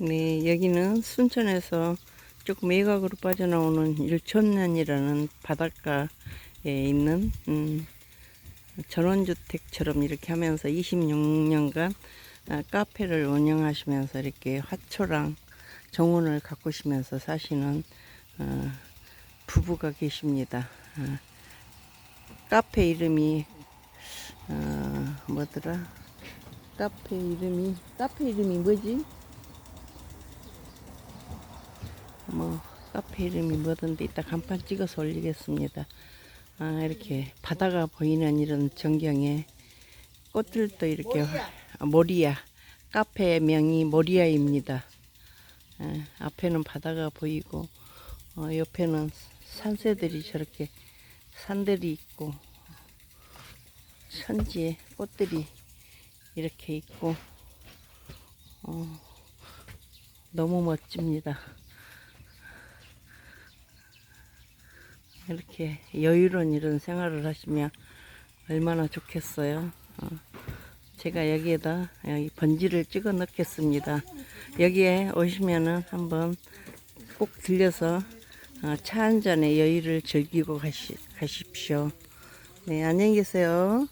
네, 여기는 순천에서 조금 외곽으로 빠져나오는 일천년이라는 바닷가에 있는 음, 전원주택처럼 이렇게 하면서 26년간 아, 카페를 운영하시면서 이렇게 화초랑 정원을 가꾸시면서 사시는 어, 부부가 계십니다. 아, 카페 이름이 어, 뭐더라? 카페 이름이 카페 이름이 뭐지? 뭐 카페 이름이 뭐던데 이따 간판 찍어서 올리겠습니다. 아 이렇게 바다가 보이는 이런 전경에 꽃들도 이렇게 아, 모리아 카페 명이 모리아입니다. 아, 앞에는 바다가 보이고 어, 옆에는 산새들이 저렇게 산들이 있고 천지에 꽃들이 이렇게 있고 어, 너무 멋집니다. 이렇게 여유로운 이런 생활을 하시면 얼마나 좋겠어요. 어, 제가 여기에다 여기 번지를 찍어 넣겠습니다. 여기에 오시면은 한번 꼭 들려서 어, 차한 잔의 여유를 즐기고 가시, 가십시오. 네, 안녕히 계세요.